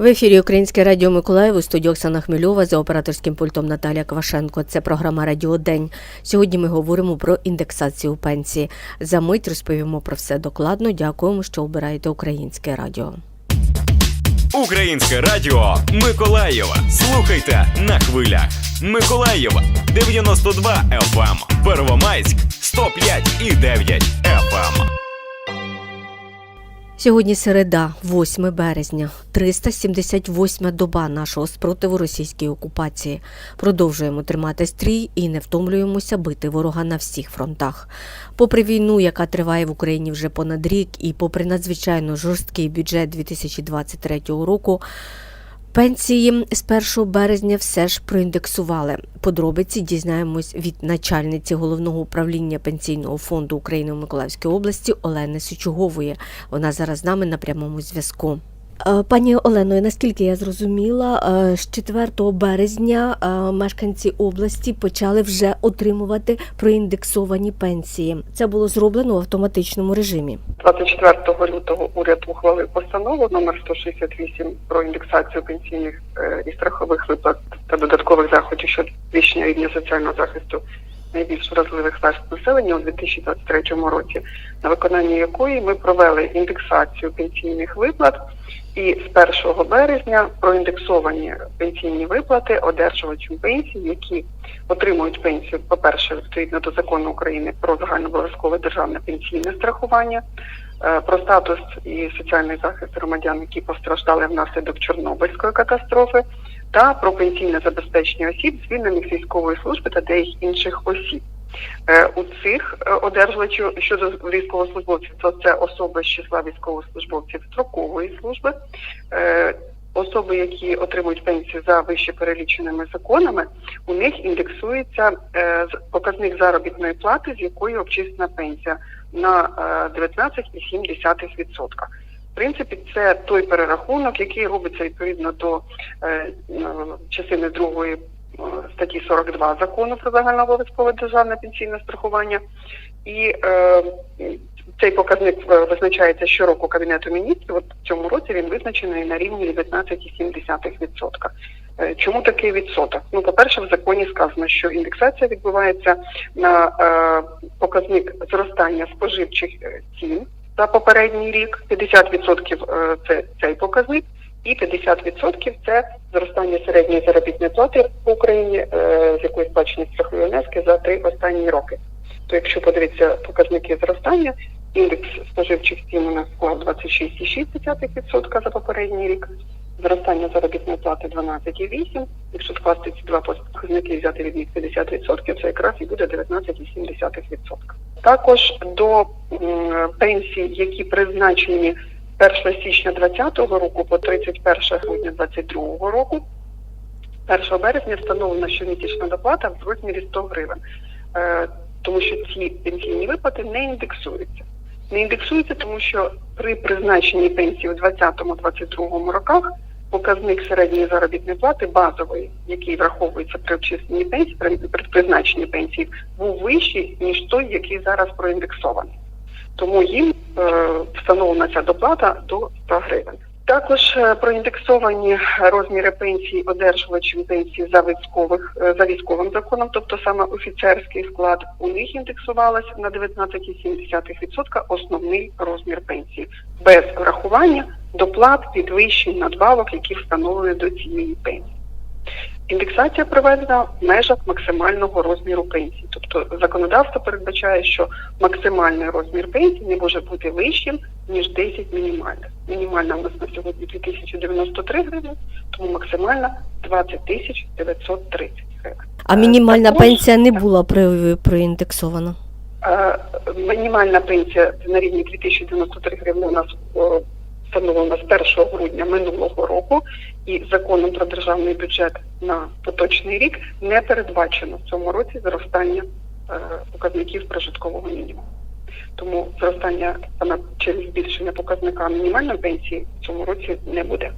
В ефірі Українське радіо Миколаїв у студії Оксана Хмельова за операторським пультом Наталія Квашенко. Це програма Радіо День. Сьогодні ми говоримо про індексацію пенсії. За мить розповімо про все докладно. Дякуємо, що обираєте українське радіо. Українське радіо Миколаєва. Слухайте на хвилях. Миколаєва 92 FM, Первомайськ 105 і 9 FM. Сьогодні середа, 8 березня, 378 доба нашого спротиву російській окупації. Продовжуємо тримати стрій і не втомлюємося бити ворога на всіх фронтах. Попри війну, яка триває в Україні вже понад рік, і попри надзвичайно жорсткий бюджет 2023 року. Пенсії з 1 березня все ж проіндексували. Подробиці дізнаємось від начальниці головного управління пенсійного фонду України у Миколаївській області Олени Січугової. Вона зараз з нами на прямому зв'язку. Е, Пані Олено, наскільки я зрозуміла, е, з 4 березня е, мешканці області почали вже отримувати проіндексовані пенсії. Це було зроблено в автоматичному режимі. 24 лютого уряд ухвалив постанову номер 168 про індексацію пенсійних і страхових виплат та додаткових заходів щодо підвищення рівня соціального захисту найбільш вразливих верств населення у 2023 році, на виконання якої ми провели індексацію пенсійних виплат. І з 1 березня проіндексовані пенсійні виплати одержувачам пенсій, які отримують пенсію, по-перше, відповідно до закону України про загальнообов'язкове державне пенсійне страхування, е, про статус і соціальний захист громадян, які постраждали внаслідок Чорнобильської катастрофи, та про пенсійне забезпечення осіб, звільнених з військової служби та деяких інших осіб. Е, У цих е, одержувачів щодо військовослужбовців, то це особи з числа військовослужбовців строкової служби. Е, Особи, які отримують пенсію за вище переліченими законами, у них індексується показник заробітної плати, з якої обчислена пенсія на е, 19,7%. В принципі, це той перерахунок, який робиться відповідно до частини другої статті 42 закону про загальнообов'язкове державне пенсійне страхування. І е, цей показник е, визначається щороку Кабінету міністрів. От в цьому році він визначений на рівні 19,7%. Е, Чому такий відсоток? Ну, по-перше, в законі сказано, що індексація відбувається на е, показник зростання споживчих е, цін за попередній рік. 50% е, це цей показник, і 50% це зростання середньої заробітної плати в Україні, е, з якої сплачені страхові внески за три останні роки. То якщо подивитися показники зростання, індекс споживчих цін у нас склав 26,6% за попередній рік, зростання заробітної плати 12,8%. Якщо скласти ці два показники і взяти від них 50%, це якраз і буде 19,7%. Також до пенсій, які призначені 1 січня 2020 року по 31 грудня 2022 року, 1 березня встановлена щомісячна доплата в розмірі 100 гривень, Е, тому що ці пенсійні виплати не індексуються. Не індексуються, тому що при призначенні пенсії у 2020-2022 роках показник середньої заробітної плати базової, який враховується при обчисленні пенсії, при, при призначенні пенсії, був вищий, ніж той, який зараз проіндексований. Тому їм е, встановлена ця доплата до 100 гривень. Також е, проіндексовані розміри пенсій одержувачів пенсії за військових е, за військовим законом, тобто саме офіцерський склад, у них індексувалося на 19,7% основний розмір пенсії без врахування доплат, підвищень, надбавок, які встановлені до цієї пенсії. Індексація проведена в межах максимального розміру пенсії. Тобто законодавство передбачає, що максимальний розмір пенсії не може бути вищим, ніж 10 мінімальних. Мінімальна у нас на сьогодні 2093 гривні, тому максимальна 20 тисяч 930 гривень. А мінімальна також- пенсія не була при- проіндексована. Е, Мінімальна пенсія на рівні 2093 гривні у нас встановлена з 1 грудня минулого року, і законом про державний бюджет на поточний рік не передбачено в цьому році зростання е, показників прожиткового мінімуму. Тому зростання саме через збільшення показника мінімальної пенсії в цьому році не буде.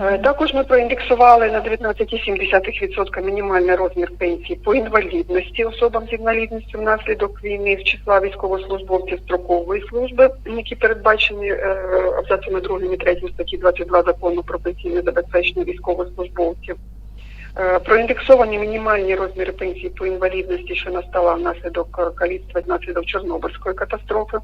Е, Також ми проіндексували на 19,7% мінімальний розмір пенсії по інвалідності особам з інвалідністю внаслідок війни в числа військовослужбовців строкової служби, які передбачені е, абзацами 2 і 3 статті 22 закону про пенсійне забезпечення військовослужбовців. Е, Проіндексовані мінімальні розміри пенсії по інвалідності, що настала внаслідок е, каліцтва внаслідок Чорнобильської катастрофи,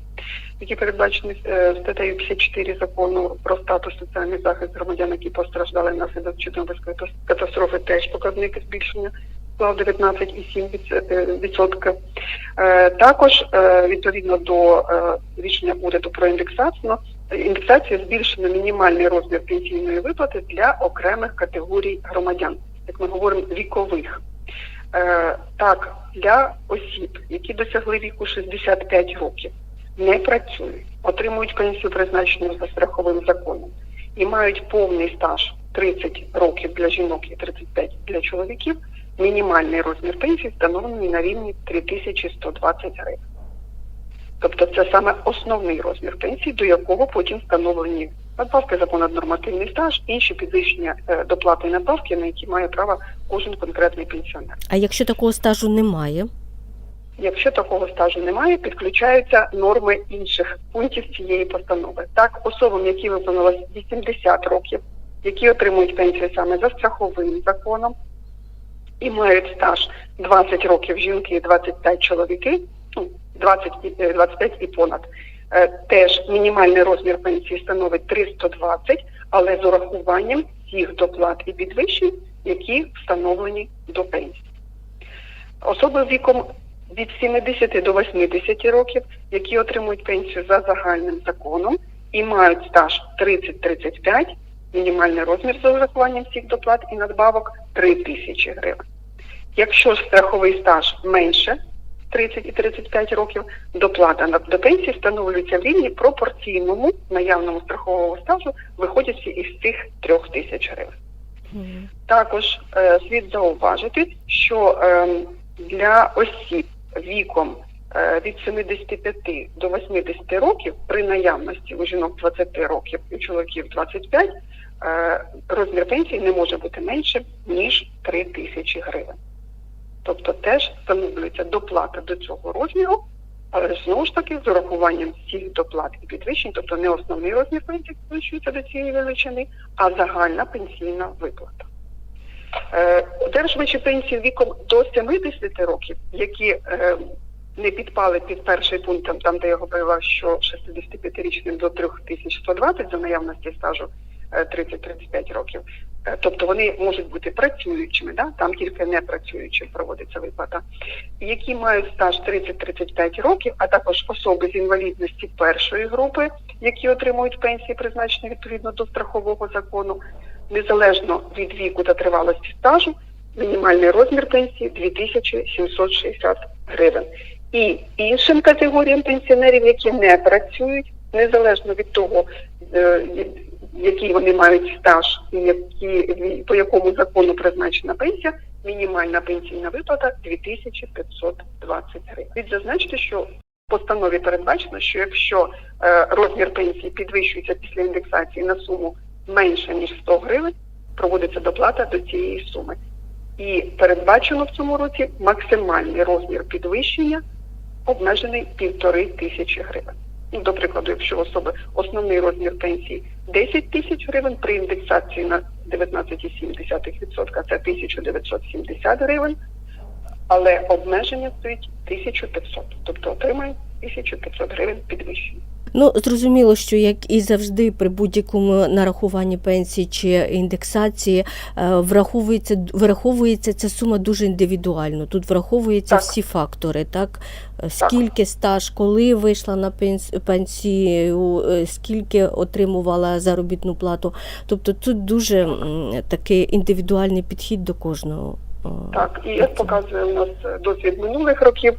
які передбачені е, статтею 54 закону про статус соціальний захист громадян, які постраждали внаслідок Чорнобильської катастрофи, теж показник збільшення склав 19,7%. Е, Також відповідно до рішення уряду про індексацію, індексацію збільшено мінімальний розмір пенсійної виплати для окремих категорій громадян, як ми говоримо, вікових. Е, Так, для осіб, які досягли віку 65 років, не працюють, отримують пенсію призначену за страховим законом і мають повний стаж 30 років для жінок і 35 для чоловіків, мінімальний розмір пенсії встановлений на рівні 3120 гривень. Тобто це саме основний розмір пенсії, до якого потім встановлені надбавки за понаднормативний стаж, інші підвищення е, доплати і надбавки, на які має право кожен конкретний пенсіонер. А якщо такого стажу немає? Якщо такого стажу немає, підключаються норми інших пунктів цієї постанови. Так, особам, які виповнилось 80 років, які отримують пенсію саме за страховим законом і мають стаж 20 років жінки і 25 чоловіки, ну 20 і е, 25 і понад. е, Теж мінімальний розмір пенсії становить 320, але з урахуванням всіх доплат і підвищень, які встановлені до пенсії. Особи віком від 70 до 80 років, які отримують пенсію за загальним законом і мають стаж 30-35, мінімальний розмір за урахуванням всіх доплат і надбавок 3 тисячі гривень. Якщо страховий стаж менше 30 і 35 років, доплата до пенсії встановлюється в рівні пропорційному наявному страхового стажу, виходячи із цих 3 тисяч гривень. Також е, слід зауважити, що е, для осіб віком е, від 75 до 80 років при наявності у жінок 20 років і у чоловіків 25 е, розмір пенсії не може бути менше ніж 3 тисячі гривень. Тобто теж встановлюється доплата до цього розміру, але знову ж таки з урахуванням всіх доплат і підвищень, тобто не основний розмір пенсії підвищується до цієї величини, а загальна пенсійна виплата. Е, Одержувачі пенсії віком до 70 років, які е, не підпали під перший пункт, там, де я говорила, що 65-річним до 3120 за наявності стажу 30-35 років, Е, тобто вони можуть бути працюючими, да? там тільки не працюючим проводиться виплата, які мають стаж 30-35 років, а також особи з інвалідності першої групи, які отримують пенсії, призначені відповідно до страхового закону, незалежно від віку та тривалості стажу, мінімальний розмір пенсії 2760 гривень. І іншим категоріям пенсіонерів, які не працюють, незалежно від того, е, який вони мають стаж і які, по якому закону призначена пенсія, мінімальна пенсійна виплата 2520 гривень. Слід зазначити, що в постанові передбачено, що якщо е, розмір пенсії підвищується після індексації на суму менше ніж 100 гривень, проводиться доплата до цієї суми. І передбачено в цьому році максимальний розмір підвищення обмежений півтори тисячі гривень. Ну, до прикладу, якщо в особи основний розмір пенсії 10 тисяч гривень, при індексації на 19,7% це 1970 гривень, але обмеження стоїть 1500, тобто отримає 1500 гривень підвищення. Ну, зрозуміло, що як і завжди при будь-якому нарахуванні пенсії чи індексації е, враховується, враховується ця сума дуже індивідуально. Тут враховуються Так. всі фактори, так? Скільки стаж, коли вийшла на пенс- пенсію, е, скільки отримувала заробітну плату. Тобто тут дуже такий індивідуальний підхід до кожного. е, Так, і як показує у нас досвід минулих років,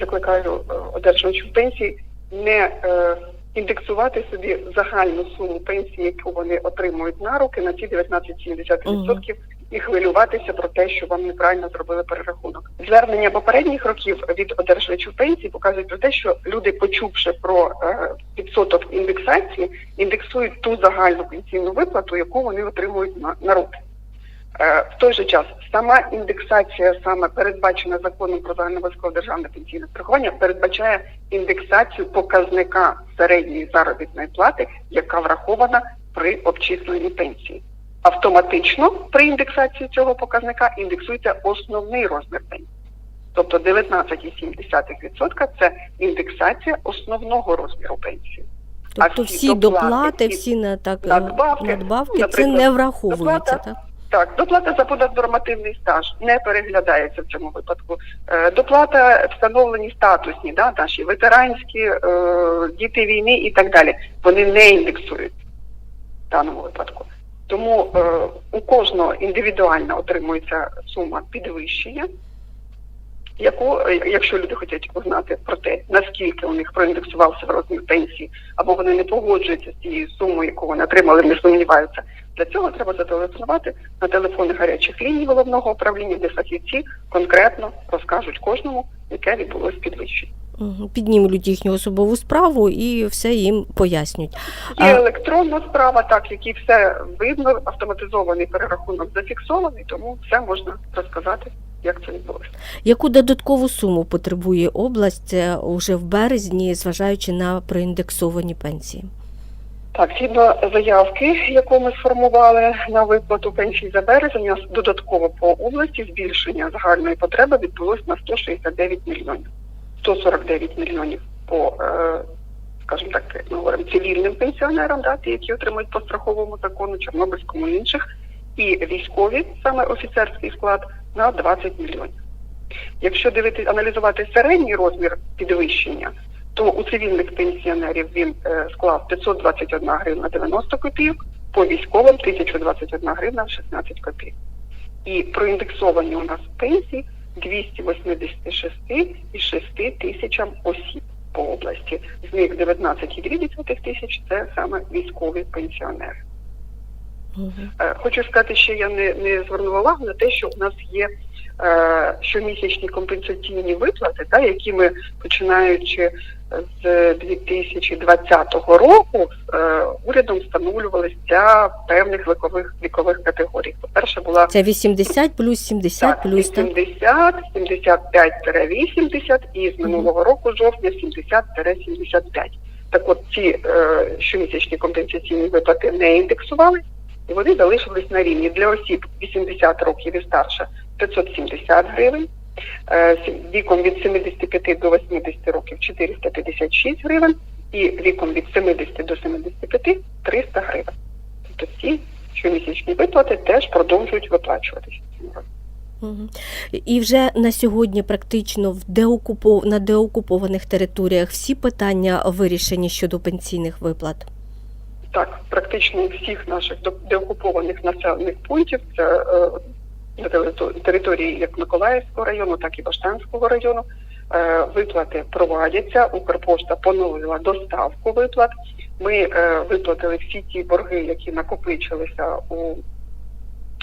закликаю одержувачів пенсії не е, індексувати собі загальну суму пенсії, яку вони отримують на руки, на ці 19,7% і хвилюватися про те, що вам неправильно зробили перерахунок. Звернення попередніх років від одержувачів пенсії показують про те, що люди, почувши про е, відсоток індексації, індексують ту загальну пенсійну виплату, яку вони отримують на, на руки. Е, В той же час сама індексація, саме передбачена законом про загальнообов'язкове державне пенсійне страхування, передбачає індексацію показника середньої заробітної плати, яка врахована при обчисленні пенсії. Автоматично при індексації цього показника індексується основний розмір пенсії. Тобто 19,7% це індексація основного розміру пенсії. А Тобто всі всі доплати, доплати, всі всі на так е, надбавки, надбавки ну, це не враховується, доплата так? Так, доплата за понаднормативний стаж не переглядається в цьому випадку. Е, доплата встановлені статусні, да, наші ветеранські, е, діти війни і так далі. Вони не індексують в даному випадку. Тому е, у кожного індивідуально отримується сума підвищення, яку, е, якщо люди хочуть узнати про те, наскільки у них проіндексувався розмір пенсії, або вони не погоджуються з цією сумою, яку вони отримали, не сумніваються. Для цього треба зателефонувати на телефони гарячих ліній головного управління, де фахівці конкретно розкажуть кожному, яке відбулось підвищення. Піднімуть їхню особову справу і все їм пояснюють. Є електронна справа, так який все видно, автоматизований перерахунок зафіксований, тому все можна розказати, як це відбулося. Яку додаткову суму потребує область е, уже в березні, зважаючи на проіндексовані пенсії? Так, згідно заявки, яку ми сформували на виплату пенсій за березень, у нас додатково по області збільшення загальної потреби відбулось на 169 мільйонів. 149 мільйонів по, е, скажімо так, як ми говоримо, цивільним пенсіонерам, да, ті, які отримують по страховому закону, Чорнобильському і інших, і військові, саме офіцерський склад, на 20 мільйонів. Якщо дивитися, аналізувати середній розмір підвищення, то у цивільних пенсіонерів він е, склав 521 гривна 90 копійок, по військовим 1021 гривна 16 копійок. І проіндексовані у нас пенсії 286 і 6 тисячам осіб по області. З них 19,2 тисяч це саме військові пенсіонери. Е, Хочу сказати, що я не, не звернула увагу на те, що у нас є е, щомісячні компенсаційні виплати, та, які ми починаючи з 2020 року е, урядом встановлювалися для певних вікових вікових категорій. По-перше, була Це 80 плюс 70 так, плюс так? 80, 75-80 і з минулого року жовтня 70-75. Так от ці е, щомісячні компенсаційні виплати не індексувалися, і вони залишились на рівні для осіб 80 років і старше 570 гривень, е, віком від 75 до 80 років 456 гривень, і віком від 70 до 75 300 гривень. Тобто ці щомісячні виплати теж продовжують виплачуватися. році. Мгм. І вже на сьогодні практично в деокупов... на деокупованих територіях всі питання вирішені щодо пенсійних виплат. Так, практично всіх наших деокупованих населених пунктів це е, на території як Миколаївського району, так і Баштанського району. Е, виплати проводяться. Укрпошта поновила доставку виплат. Ми е, виплатили всі ті борги, які накопичилися у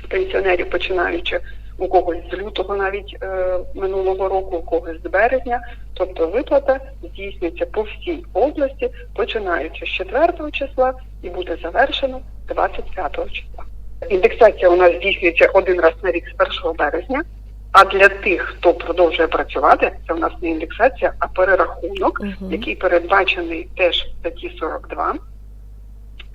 пенсіонерів, починаючи у когось з лютого, навіть е, минулого року, у когось з березня. Тобто виплата здійснюється по всій області, починаючи з 4 числа і буде завершено 25 числа. Індексація у нас здійснюється один раз на рік з 1 березня. А для тих, хто продовжує працювати, це у нас не індексація, а перерахунок, Мгм. який передбачений теж в статті 42,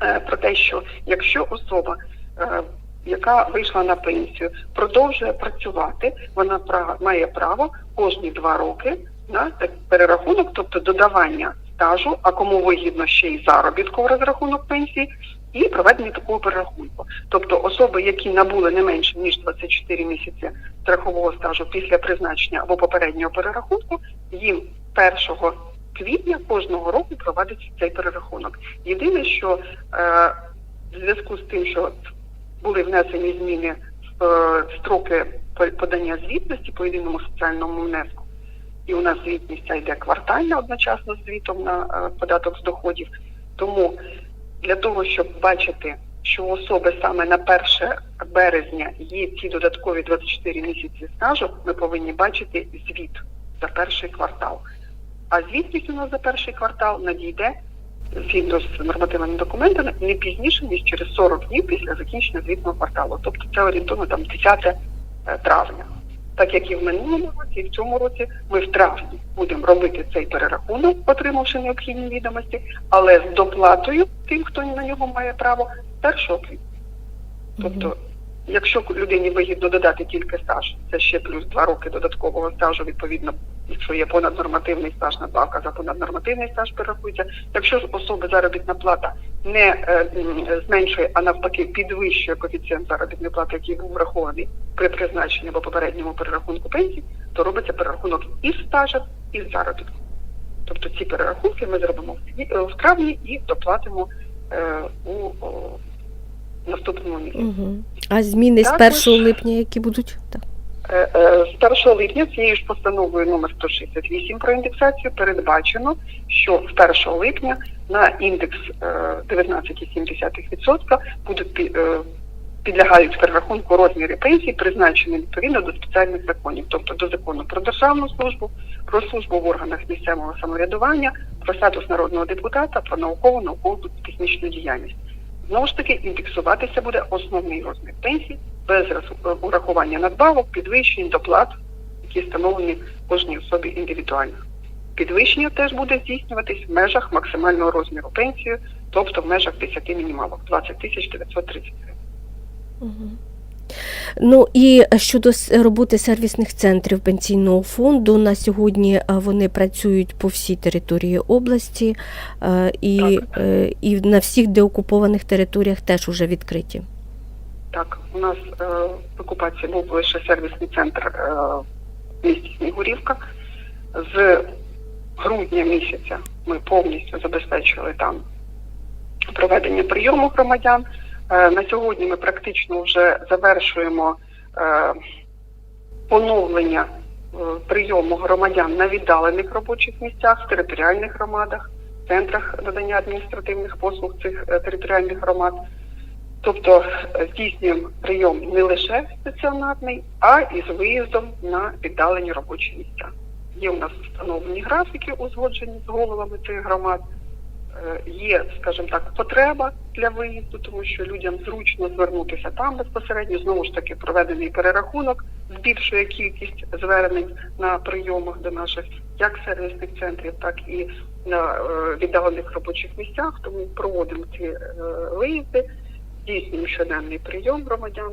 е, про те, що якщо особа, е, яка вийшла на пенсію, продовжує працювати, вона має право кожні два роки на перерахунок, тобто додавання стажу, а кому вигідно ще й заробітку в розрахунок пенсії, і проведення такого перерахунку. Тобто особи, які набули не менше ніж 24 місяці страхового стажу після призначення або попереднього перерахунку, їм 1 квітня кожного року проводиться цей перерахунок. Єдине, що е, в зв'язку з тим, що були внесені зміни в е, строки по- подання звітності по єдиному соціальному внеску, і у нас звітність йде квартальна одночасно з звітом на е, податок з доходів. Тому для того, щоб бачити, що у особи саме на 1 березня є ці додаткові 24 місяці стажу, ми повинні бачити звіт за перший квартал. А звітність у нас за перший квартал надійде згідно з нормативними документами не пізніше, ніж через 40 днів після закінчення звітного кварталу. Тобто це орієнтовно там 10 е, травня. Так як і в минулому році, і в цьому році ми в травні будемо робити цей перерахунок, отримавши необхідні відомості, але з доплатою тим, хто на нього має право, 1 квітня. Тобто, якщо людині вигідно додати тільки стаж, це ще плюс 2 роки додаткового стажу, відповідно, якщо є понаднормативний стаж, надбавка за понаднормативний стаж перерахується. Якщо ж особи заробітна плата не е, зменшує, а навпаки підвищує коефіцієнт заробітної плати, який був врахований при призначенні або попередньому перерахунку пенсії, то робиться перерахунок із стажем, і з заробітком. Тобто ці перерахунки ми зробимо в е, травні і доплатимо е, у наступному місяці. Угу. А зміни з Також- 1 липня, які будуть? Так. Е, е, З 1 липня цією ж постановою номер 168 про індексацію передбачено, що з 1 липня на індекс е, 19,7% будуть е, підлягають перерахунку розміри пенсій, призначені відповідно до спеціальних законів, тобто до закону про державну службу, про службу в органах місцевого самоврядування, про статус народного депутата, про наукову наукову технічну діяльність. Знову ж таки, індексуватися буде основний розмір пенсій без е, урахування надбавок, підвищень, доплат, які встановлені кожній особі індивідуально. Підвищення теж буде здійснюватись в межах максимального розміру пенсії, тобто в межах 10 мінімалок 20 тисяч 930 гривень. Ну і щодо роботи сервісних центрів пенсійного фонду, на сьогодні е, вони працюють по всій території області е, і, е, і на всіх деокупованих територіях теж уже відкриті. Так, у нас е, в окупації був лише сервісний центр е, в місті Снігурівка. З грудня місяця ми повністю забезпечили там проведення прийому громадян. Е, на сьогодні ми практично вже завершуємо е, поновлення е, прийому громадян на віддалених робочих місцях в територіальних громадах, центрах надання адміністративних послуг цих територіальних громад. Тобто здійснюємо прийом не лише стаціонарний, а і з виїздом на віддалені робочі місця. Є у нас встановлені графіки, узгоджені з головами цих громад. Е, Є, скажімо так, потреба для виїзду, тому що людям зручно звернутися там безпосередньо. Знову ж таки, проведений перерахунок збільшує кількість звернень на прийомах до наших як сервісних центрів, так і на е, віддалених робочих місцях. Тому проводимо ці е, виїзди здійснюємо щоденний прийом громадян.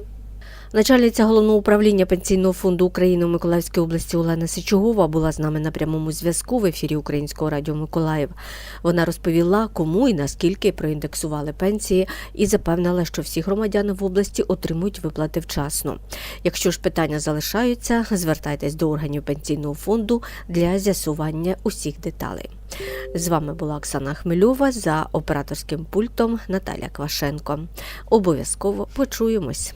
Начальниця головного управління пенсійного фонду України у Миколаївській області Олена Сичугова була з нами на прямому зв'язку в ефірі Українського радіо Миколаїв. Вона розповіла, кому і наскільки проіндексували пенсії, і запевнила, що всі громадяни в області отримують виплати вчасно. Якщо ж питання залишаються, звертайтесь до органів пенсійного фонду для з'ясування усіх деталей. З вами була Оксана Хмельова за операторським пультом Наталя Квашенко. Обов'язково почуємось.